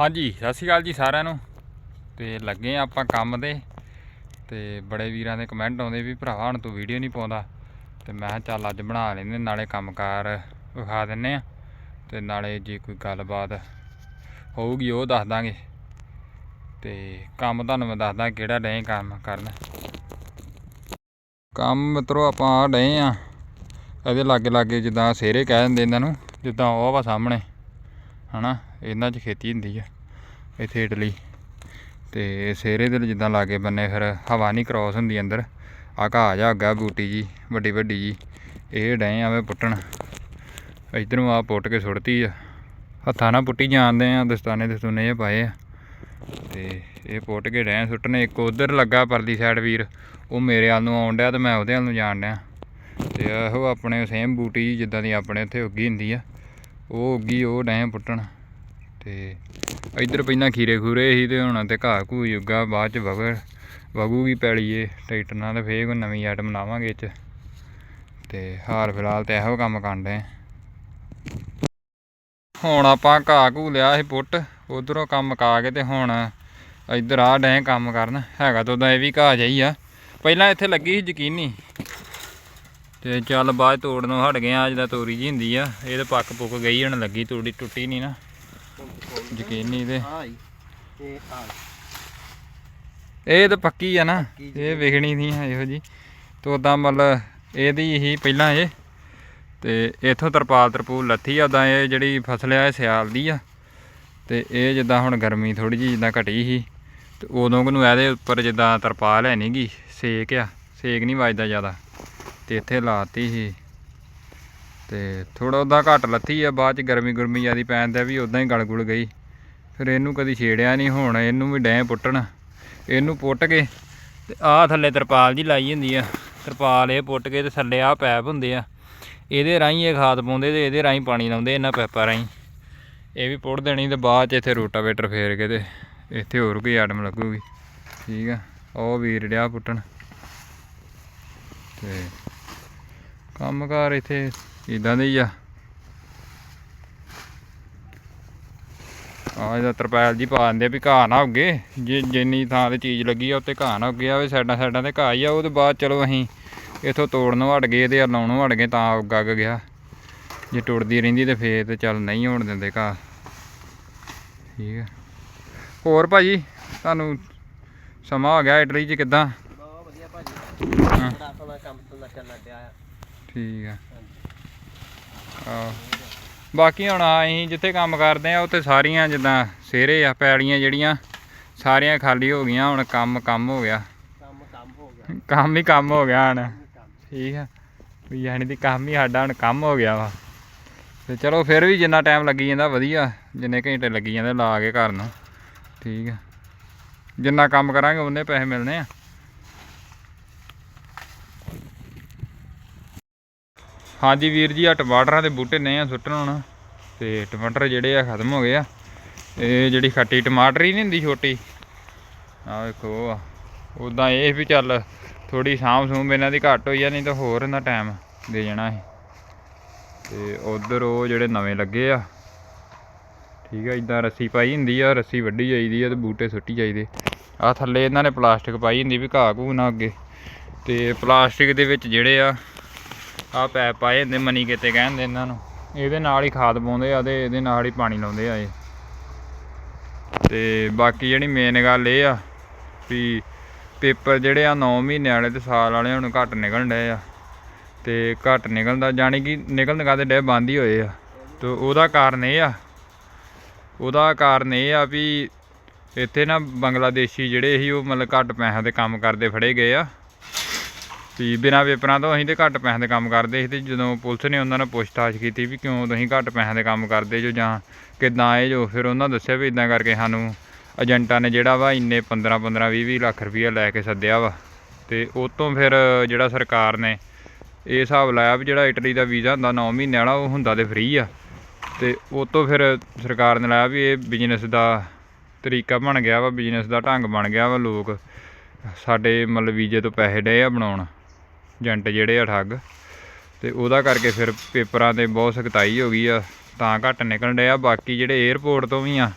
ਹਾਂਜੀ, ਸਤਿ ਸ਼੍ਰੀ ਅਕਾਲ ਜੀ ਸਾਰਿਆਂ ਨੂੰ। ਤੇ ਲੱਗੇ ਆ ਆਪਾਂ ਕੰਮ ਦੇ ਤੇ ਬੜੇ ਵੀਰਾਂ ਦੇ ਕਮੈਂਟ ਆਉਂਦੇ ਵੀ ਭਰਾਵਾ ਹੁਣ ਤੂੰ ਵੀਡੀਓ ਨਹੀਂ ਪਾਉਂਦਾ। ਤੇ ਮੈਂ ਕਿਹਾ ਚੱਲ ਅੱਜ ਬਣਾ ਲੈਂਦੇ, ਨਾਲੇ ਕੰਮਕਾਰ ਵਿਖਾ ਦਿੰਨੇ ਆ ਤੇ ਨਾਲੇ ਜੇ ਕੋਈ ਗੱਲਬਾਤ ਹੋਊਗੀ ਉਹ ਦੱਸ ਦਾਂਗੇ। ਤੇ ਕੰਮ ਤੁਹਾਨੂੰ ਮੈਂ ਦੱਸਦਾ ਕਿਹੜਾ ਡਏ ਕੰਮ ਕਰਨਾ। ਕੰਮ ਮਿੱਤਰੋ ਆਪਾਂ ਆ ਡਏ ਆ ਇਹਦੇ ਲਾਗੇ ਲਾਗੇ ਜਿੱਦਾਂ ਸੇਰੇ ਕਹਿ ਦਿੰਦੇ ਇਹਨਾਂ ਨੂੰ, ਜਿੱਦਾਂ ਉਹ ਵਾ ਸਾਹਮਣੇ। ਹਨਾ, ਇਹਨਾਂ 'ਚ ਖੇਤੀ ਹੁੰਦੀ ਆ, ਇੱਥੇ ਇਟਲੀ। ਤੇ ਸੇਰੇ ਦੇ ਜਿੱਦਾਂ ਲਾਗੇ ਬੰਨੇ ਫਿਰ ਹਵਾ ਨਹੀਂ ਕ੍ਰੋਸ ਹੁੰਦੀ ਅੰਦਰ ਆ ਘਾਹ ਜਾ ਅੱਗਾ ਬੂਟੀ ਜੀ, ਵੱਡੀ ਵੱਡੀ ਜੀ, ਇਹ ਡਏ ਆਵੇ ਪੁੱਟਣ। ਇਧਰੋਂ ਆ ਪੁੱਟ ਕੇ ਸੁੱਟਤੀ ਆ। ਹੱਥਾਂ ਨਾਲ ਪੁੱਟੀ ਜਾਂਦੇ ਆ, ਦਸਤਾਨੇ ਦਸਤੂਨੇ ਜਿਹੇ ਪਾਏ ਆ। ਤੇ ਇਹ ਪੁੱਟ ਕੇ ਡਏ ਸੁੱਟਣੇ, ਇੱਕ ਉਧਰ ਲੱਗਾ ਪਰਲੀ ਸਾਈਡ ਵੀਰ, ਉਹ ਮੇਰੇ ਵੱਲ ਨੂੰ ਆਉਣ ਡਿਆ ਤੇ ਮੈਂ ਉਹਦੇ ਵੱਲ ਨੂੰ ਜਾਣ ਡਿਆ। ਤੇ ਇਹੋ ਆਪਣੇ ਸੇਮ ਬੂਟੀ ਜੀ ਜਿੱਦਾਂ ਦੀ ਆਪਣੇ ਉੱਥੇ ਉੱਗੀ ਹੁੰਦੀ ਆ। ਉਹ ਉੱਗੀ, ਉਹ ਡੈਂ ਪੁੱਟਣ। ਤੇ ਇੱਧਰ ਪਹਿਲਾਂ ਖੀਰੇ ਖੂਰੇ ਸੀ ਤੇ ਹੁਣ ਤੇ ਘਾਹ ਘੂ ਉੱਗਾ, ਬਾਅਦ ਚ ਵਗ ਵਗੂਗੀ ਪੈਲੀਏ ਏ ਟਰੈਕਟਰ ਨਾਲ ਫੇਰ ਕੋਈ ਨਵੀਂ ਆਈਟਮ ਲਾਵਾਂਗੇ ਇਹ ਚ। ਤੇ ਹਾਲ ਫਿਲਹਾਲ ਤੇ ਇਹੋ ਕੰਮ ਕਰਨ ਡਏ ਹੁਣ ਆਪਾਂ ਘਾਹ ਘੂ ਲਿਆ ਸੀ ਪੁੱਟ, ਉਧਰੋਂ ਕੰਮ ਮੁਕਾ ਕੇ ਤੇ ਹੁਣ ਇੱਧਰ ਆ ਡੈਂ ਕੰਮ ਕਰਨ, ਹੈਗਾ ਤਾਂ ਉਦਾਂ ਇਹ ਵੀ ਘਾਹ ਜਾਈ ਆ। ਪਹਿਲਾਂ ਇੱਥੇ ਲੱਗੀ ਸੀ ਯਕੀਨੀ। ਤੇ ਚੱਲ ਬਾਅਦ 'ਚ ਨੂੰ ਹਟ ਗਏ ਆ ਜਿਹਦਾ ਤੋਰੀ ਜੀ ਹੁੰਦੀ ਆ। ਇਹ ਤਾਂ ਪੱਕ ਪੁੱਕ ਗਈ ਹੁਣ ਲੱਗੀ, ਤੋੜੀ ਟੁੱਟੀ ਨਹੀਂ ਨਾ। ਯਕੀਨ ਨਹੀਂ ਆਈ ਤੇ ਇਹ ਤਾਂ ਪੱਕੀ ਆ ਨਾ, ਇਹ ਵਿਖਣੀ ਨਹੀਂ ਹੈ ਇਹੋ ਜੀ ਤੇ ਉਦਾਂ ਮਤਲਬ ਇਹਦੀ ਹੀ ਪਹਿਲਾਂ ਇਹ। ਤੇ ਇਥੋਂ ਤਰਪਾਲ ਤਰਪੂਲ ਲੱਥੀ ਆ ਉਦਾਂ ਇਹ ਜਿਹੜੀ ਫਸਲ ਆ, ਇਹ ਸਿਆਲ ਦੀ ਆ। ਤੇ ਇਹ ਜਿੱਦਾਂ ਹੁਣ ਗਰਮੀ ਥੋੜੀ ਜਿਹੀ ਜਿੱਦਾਂ ਘਟੀ ਸੀ, ਤੇ ਉਦੋਂ ਨੂੰ ਇਹਦੇ ਉੱਪਰ ਜਿੱਦਾਂ ਤਰਪਾਲ ਹੈ ਨਹੀਂਗੀ ਸੇਕ ਆ। ਸੇਕ ਨਹੀਂ ਵੱਜਦਾ ਜ਼ਿਆਦਾ। ਤੇ ਇੱਥੇ ਲਾਤੀ ਸੀ। ਤੇ ਥੋੜਾ ਉਦਾਂ ਘੱਟ ਲੱਥੀ ਆ, ਬਾਅਦ ਚ ਗਰਮੀ ਗੁਰਮੀ ਜਿਆਦੀ ਪੈਣ ਤੇ ਵੀ ਉਦਾਂ ਹੀ ਗਲ ਗੁਲ ਗਈ। ਫਿਰ ਇਹਨੂੰ ਕਦੀ ਛੇੜਿਆ ਨਹੀਂ, ਹੁਣ ਇਹਨੂੰ ਵੀ ਡੈਂ ਪੁੱਟਣ। ਇਹਨੂੰ ਪੁੱਟ ਕੇ ਤੇ ਆਹ ਥੱਲੇ ਤਰਪਾਲ ਜੀ ਲਾਈ ਹੁੰਦੀ ਆ। ਤਰਪਾਲ ਇਹ ਪੁੱਟ ਕੇ ਤੇ ਥੱਲੇ ਆਹ ਪੈਪ ਹੁੰਦੇ ਆ। ਇਹਦੇ ਰਾਹੀਂ ਇਹ ਖਾਦ ਪਾਉਂਦੇ ਤੇ ਇਹਦੇ ਰਾਹੀਂ ਪਾਣੀ ਲਾਉਂਦੇ ਇਹਨਾਂ ਪੈਪਾਂ ਰਾਹੀਂ। ਇਹ ਵੀ ਪੁੱਟ ਦੇਣੀ ਤੇ ਬਾਅਦ ਚ ਇੱਥੇ ਰੋਟਾਵੇਟਰ ਫੇਰ ਕੇ ਤੇ ਇੱਥੇ ਹੋਰ ਕੋਈ ਆਟਮ ਲੱਗੂਗੀ। ਠੀਕ ਆ, ਉਹ ਵੀਰ ਡਿਆ ਪੁੱਟਣ। ਤੇ ਕੰਮਕਾਰ ਇੱਥੇ ਇਦਾਂ ਦੇ ਹੀ ਆ। ਆ ਇਹਦਾ ਤਰਪਾਲ ਜੀ ਪਾ ਦਿੰਦੇ ਆ ਵੀ ਘਾਹ ਨਾ ਉੱਗੇ। ਜੇ ਜਿੰਨੀ ਥਾਂ ਤੇ ਚੀਜ਼ ਲੱਗੀ ਆ ਉੱਤੇ ਘਾਹ ਨਾ ਉੱਗੇ ਆਵੇ ਸਾਈਡਾਂ ਸਾਈਡਾਂ ਤੇ ਘਾਹ ਹੀ ਆ। ਉਹਦੇ ਬਾਅਦ ਚਲੋ ਅਸੀਂ ਇਥੋਂ ਤੋੜਨ ਵੜ ਗਏ ਇਹਦੇ ਲਾਉਣ ਵੜ ਗਏ ਤਾਂ ਉੱਗ ਅੱਗ ਗਿਆ। ਜੇ ਟੁੱਟਦੀ ਰਹਿੰਦੀ ਤੇ ਫੇਰ ਤੇ ਚੱਲ ਨਹੀਂ ਹੋਣ ਦਿੰਦੇ ਘਾਹ। ਠੀਕ ਆ। ਹੋਰ ਭਾਜੀ ਤੁਹਾਨੂੰ ਸਮਾਂ ਹੋ ਗਿਆ ਇਟਲੀ 'ਚ ਕਿੱਦਾਂ? ਬਹੁਤ ਵਧੀਆ ਭਾਜੀ। ਹਾਂ। ਕੰਮ ਤੁੰਦਾ ਚੱਲਣ ਡਿਆ ਆ। ਠੀਕ ਆ। ਆਹ। ਬਾਕੀ ਹੁਣ ਅਸੀਂ ਜਿੱਥੇ ਕੰਮ ਕਰਦੇ ਆ ਉੱਥੇ ਸਾਰੀਆਂ ਜਿੱਦਾਂ ਸੇਰੇ ਆ ਪੈਲੀਆਂ ਜਿਹੜੀਆਂ ਸਾਰੀਆਂ ਖਾਲੀ ਹੋ ਗਈਆਂ ਹੁਣ ਕੰਮ ਕੰਮ ਹੋ ਗਿਆ। ਕੰਮ ਕੰਮ ਹੋ ਗਿਆ। ਕੰਮ ਹੀ ਕੰਮ ਹੋ ਗਿਆ ਹੁਣ। ਠੀਕ ਆ। ਵੀ ਯਾਨੀ ਦੀ ਕੰਮ ਹੀ ਸਾਡਾ ਹੁਣ ਕੰਮ ਹੋ ਗਿਆ ਵਾ। ਤੇ ਚਲੋ ਫਿਰ ਵੀ ਜਿੰਨਾ ਟਾਈਮ ਲੱਗੀ ਜਾਂਦਾ ਵਧੀਆ ਜਿੰਨੇ ਘੰਟੇ ਲੱਗੀ ਜਾਂਦੇ ਲਾ ਕੇ ਘਰ ਨੂੰ। ਠੀਕ ਆ। ਜਿੰਨਾ ਕੰਮ ਕਰਾਂਗੇ ਉਹਨੇ ਪੈਸੇ ਮਿਲਣੇ ਆ। ਹਾਂਜੀ ਵੀਰ ਜੀ ਆ ਟਮਾਟਰਾਂ ਦੇ ਬੂਟੇ ਨੇ ਆ ਸੁੱਟਣ ਹੁਣ। ਤੇ ਟਮਾਟਰ ਜਿਹੜੇ ਆ ਖਤਮ ਹੋ ਗਏ ਆ। ਇਹ ਜਿਹੜੀ ਖੱਟੀ ਟਮਾਟਰ ਹੀ ਨਹੀਂ ਹੁੰਦੀ ਛੋਟੀ ਆ ਵੇਖੋ ਉਹ ਆ। ਉਦਾਂ ਇਹ ਵੀ ਚੱਲ ਥੋੜੀ ਸਾਂਭ ਸੂੰਭ ਇਹਨਾਂ ਦੀ ਘੱਟ ਹੋਈ ਆ, ਨਹੀਂ ਤਾਂ ਹੋਰ ਇਹਨਾਂ ਟਾਈਮ ਦੇ ਜਾਣਾ ਸੀ। ਤੇ ਉਧਰ ਉਹ ਜਿਹੜੇ ਨਵੇਂ ਲੱਗੇ ਆ। ਠੀਕ ਆ ਇਦਾਂ ਰੱਸੀ ਪਾਈ ਹੁੰਦੀ ਆ, ਰੱਸੀ ਵੱਢੀ ਜਾਈਦੀ ਆ ਤੇ ਬੂਟੇ ਸੁੱਟੀ ਜਾਈਦੇ। ਆ ਥੱਲੇ ਇਹਨਾਂ ਨੇ ਪਲਾਸਟਿਕ ਪਾਈ ਹੁੰਦੀ ਵੀ ਘਾਹ ਘੂ ਨਾ ਅੱਗੇ। ਤੇ ਪਲਾਸਟਿਕ ਦੇ ਵਿੱਚ ਜਿਹੜੇ ਆ ਆ ਪੈਪ ਪਾਏ ਜਾਂਦੇ ਮਨੀ ਕਿਤੇ ਕਹਿੰਦੇ ਇਹਨਾਂ ਨੂੰ। ਇਹਦੇ ਨਾਲ ਹੀ ਖਾਦ ਪਾਉਂਦੇ ਆ ਤੇ ਇਹਦੇ ਨਾਲ ਹੀ ਪਾਣੀ ਲਾਉਂਦੇ ਆ ਇਹ। ਤੇ ਬਾਕੀ ਜਿਹੜੀ ਮੇਨ ਗੱਲ ਇਹ ਆ ਵੀ ਪੇਪਰ ਜਿਹੜੇ ਆ 9 ਮਹੀਨੇ ਵਾਲੇ ਤੇ ਸਾਲ ਵਾਲੇ ਹੁਣ ਘੱਟ ਨਿਕਲਣ ਡਏ ਆ। ਤੇ ਘੱਟ ਨਿਕਲਦਾ ਜਾਣੀ ਕਿ ਨਿਕਲਣ ਕਾਦੇ ਡੇ ਬੰਦ ਹੀ ਹੋਏ ਆ। ਤੇ ਉਹਦਾ ਕਾਰਨ ਇਹ ਆ, ਉਹਦਾ ਕਾਰਨ ਇਹ ਆ ਵੀ ਇੱਥੇ ਨਾ ਬੰਗਲਾਦੇਸ਼ੀ ਜਿਹੜੇ ਸੀ ਉਹ ਮਤਲਬ ਘੱਟ ਪੈਸਿਆਂ 'ਤੇ ਕੰਮ ਕਰਦੇ ਫੜੇ ਗਏ ਆ। ਵੀ ਬਿਨਾਂ ਪੇਪਰਾਂ ਤੋਂ ਅਸੀਂ ਤੇ ਘੱਟ ਪੈਸਿਆਂ ਦੇ ਕੰਮ ਕਰਦੇ ਸੀ ਤੇ ਜਦੋਂ ਪੁਲਿਸ ਨੇ ਉਹਨਾਂ ਨਾਲ ਪੁੱਛਤਾਛ ਕੀਤੀ ਵੀ ਕਿਉਂ ਤੁਸੀਂ ਘੱਟ ਪੈਸਿਆਂ ਦੇ ਕੰਮ ਕਰਦੇ ਜੋ ਜਾਂ ਕਿੱਦਾਂ ਇਹ ਜੋ, ਫਿਰ ਉਹਨਾਂ ਦੱਸਿਆ ਵੀ ਇਦਾਂ ਕਰਕੇ ਸਾਨੂੰ ਏਜੰਟਾਂ ਨੇ ਜਿਹੜਾ ਵਾ ਇੰਨੇ 15 15 20 20 ਲੱਖ ਰੁਪਈਆ ਲੈ ਕੇ ਸੱਦਿਆ ਵਾ। ਤੇ ਉਹ ਤੋਂ ਫਿਰ ਜਿਹੜਾ ਸਰਕਾਰ ਨੇ ਇਹ ਹਿਸਾਬ ਲਾਇਆ ਵੀ ਜਿਹੜਾ ਇਟਲੀ ਦਾ ਵੀਜ਼ਾ ਹੁੰਦਾ 9 ਮਹੀਨੇ ਵਾਲਾ, ਉਹ ਹੁੰਦਾ ਤੇ ਫ੍ਰੀ ਆ। ਤੇ ਉਹ ਤੋਂ ਫਿਰ ਸਰਕਾਰ ਨੇ ਲਾਇਆ ਵੀ ਇਹ ਬਿਜ਼ਨਸ ਦਾ ਤਰੀਕਾ ਬਣ ਗਿਆ ਵਾ ਬਿਜ਼ਨਸ ਦਾ ਢੰਗ ਬਣ ਗਿਆ ਵਾ ਲੋਕ। ਸਾਡੇ ਮਤਲਬ ਵੀਜ਼ੇ ਤੋਂ ਪੈਸੇ ਡਏ ਆ ਬਣਾਉਣ। ਏਜੰਟ ਜਿਹੜੇ ਆ ਠੱਗ, ਤੇ ਉਹਦਾ ਕਰਕੇ ਫਿਰ ਪੇਪਰਾਂ ਤੇ ਬਹੁਤ ਸਖਤਾਈ ਹੋ ਗਈ ਆ, ਤਾਂ ਘੱਟ ਨਿਕਲਣ ਆ ਬਾਕੀ ਜਿਹੜੇ 에어ਪੋਰਟ ਤੋਂ ਵੀ ਆ,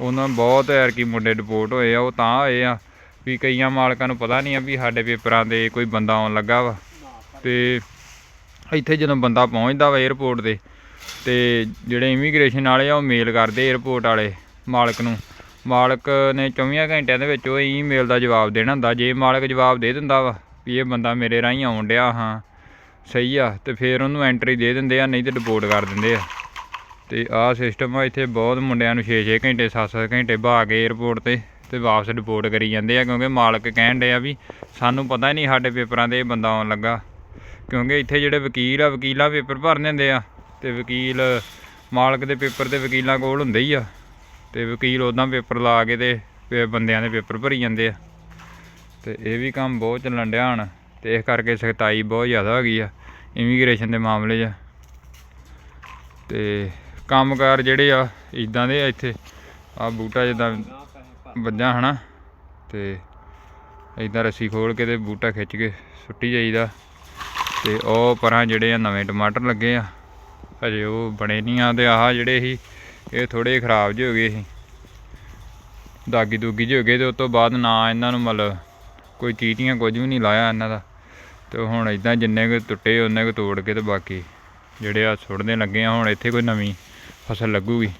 ਉਹਨਾਂ ਬਹੁਤ ਯਾਰ ਕੀ ਮੁੰਡੇ ਡਿਪੋਰਟ ਹੋਏ ਆ, ਉਹ ਤਾਂ ਆਏ ਆ ਵੀ ਕਈਆਂ ਮਾਲਕਾਂ ਨੂੰ ਪਤਾ ਨਹੀਂ ਆ ਵੀ ਸਾਡੇ ਪੇਪਰਾਂ ਦੇ ਕੋਈ ਬੰਦਾ ਆਉਣ ਲੱਗਾ ਵਾ। ਤੇ ਇੱਥੇ ਜਦੋਂ ਬੰਦਾ ਪਹੁੰਚਦਾ ਵਾ 에어ਪੋਰਟ 'ਤੇ, ਤੇ ਜਿਹੜੇ ਇਮੀਗ੍ਰੇਸ਼ਨ ਵਾਲੇ ਆ, ਉਹ ਮੇਲ ਕਰਦੇ 에어ਪੋਰਟ ਵਾਲੇ ਮਾਲਕ ਨੂੰ। ਮਾਲਕ ਨੇ 24 ਘੰਟਿਆਂ ਦੇ ਵਿੱਚ ਉਹ ਈਮੇਲ ਦਾ ਜਵਾਬ ਦੇਣਾ ਹੁੰਦਾ, ਜੇ ਮਾਲਕ ਜਵਾਬ ਦੇ ਦਿੰਦਾ ਵਾ ਵੀ ਇਹ ਬੰਦਾ ਮੇਰੇ ਰਾਹੀਂ ਆਉਣ ਡਿਆ ਹਾਂ, ਸਹੀ ਆ, ਤੇ ਫਿਰ ਉਹਨੂੰ ਐਂਟਰੀ ਦੇ ਦਿੰਦੇ ਆ, ਨਹੀਂ ਤੇ ਡਿਪੋਰਟ ਕਰ ਦਿੰਦੇ ਆ। ਤੇ ਆਹ ਸਿਸਟਮ ਆ, ਇੱਥੇ ਬਹੁਤ ਮੁੰਡਿਆਂ ਨੂੰ 6-6 ਘੰਟੇ 7-7 ਘੰਟੇ ਬਹਾ ਕੇ 에어ਪੋਰਟ ਤੇ ਤੇ ਵਾਪਸ ਡਿਪੋਰਟ ਕਰੀ ਜਾਂਦੇ ਆ, ਕਿਉਂਕਿ ਮਾਲਕ ਕਹਿਣ ਡਿਆ ਵੀ ਸਾਨੂੰ ਪਤਾ ਹੀ ਨਹੀਂ ਸਾਡੇ ਪੇਪਰਾਂ ਦੇ ਇਹ ਬੰਦਾ ਆਉਣ ਲੱਗਾ। ਕਿਉਂਕਿ ਇੱਥੇ ਜਿਹੜੇ ਵਕੀਲ ਆ, ਵਕੀਲਾਂ ਪੇਪਰ ਭਰ ਦਿੰਦੇ ਆ, ਤੇ ਵਕੀਲ, ਮਾਲਕ ਦੇ ਪੇਪਰ ਤੇ ਵਕੀਲਾਂ ਕੋਲ ਹੁੰਦੇ ਹੀ ਆ। ਤੇ ਵਕੀਲ ਉਦਾਂ ਪੇਪਰ ਲਾ ਕੇ ਤੇ ਫਿਰ ਬੰਦਿਆਂ ਦੇ ਪੇਪਰ ਭਰੀ ਜਾਂਦੇ ਆ। ਤੇ ਇਹ ਵੀ ਕੰਮ ਬਹੁਤ ਚੱਲਣ ਡਿਆ ਹੁਣ, ਤੇ ਇਸ ਕਰਕੇ ਸਖਤਾਈ ਬਹੁਤ ਜ਼ਿਆਦਾ ਹੋ ਗਈ ਆ ਇਮੀਗ੍ਰੇਸ਼ਨ ਦੇ ਮਾਮਲੇ 'ਚ। ਤੇ ਕੰਮਕਾਰ ਜਿਹੜੇ ਆ, ਇਦਾਂ ਦੇ ਆ ਇੱਥੇ, ਆ ਬੂਟਾ ਜਿੱਦਾਂ ਵੱਜਾ ਹਨਾ, ਤੇ ਇਦਾਂ ਰੱਸੀ ਖੋਲ ਕੇ ਤੇ ਬੂਟਾ ਖਿੱਚ ਕੇ ਸੁੱਟੀ ਜਾਈਦਾ। ਤੇ ਉਹ ਪਰਾਂ ਜਿਹੜੇ ਆ ਨਵੇਂ ਟਮਾਟਰ ਲੱਗੇ ਆ, ਹਜੇ ਉਹ ਬਣੇ ਨਹੀਂ ਆ, ਤੇ ਆਹ ਜਿਹੜੇ ਸੀ, ਇਹ ਥੋੜੇ ਖਰਾਬ ਜਿਹੇ ਹੋ ਗਏ ਸੀ। ਦਾਗੀ ਦੂਗੀ ਜਿਹੇ ਹੋ ਗਏ, ਤੇ ਉਸ ਤੋਂ ਬਾਅਦ ਨਾ ਇਹਨਾਂ ਨੂੰ ਮਤਲਬ ਕੋਈ ਚੀਟੀਆਂ ਕੁਝ ਵੀ ਨਹੀਂ ਲਾਇਆ ਇਹਨਾਂ ਦਾ। ਤੇ ਹੁਣ ਇਦਾਂ ਜਿੰਨੇ ਕੁ ਟੁੱਟੇ ਉਹਨੇ ਕੁ ਤੋੜ ਕੇ ਤੇ ਬਾਕੀ ਜਿਹੜੇ ਆ ਸੁੱਟਦੇ ਲੱਗੇ ਆ, ਹੁਣ ਇੱਥੇ ਕੋਈ ਨਵੀਂ ਫਸਲ ਲੱਗੂਗੀ।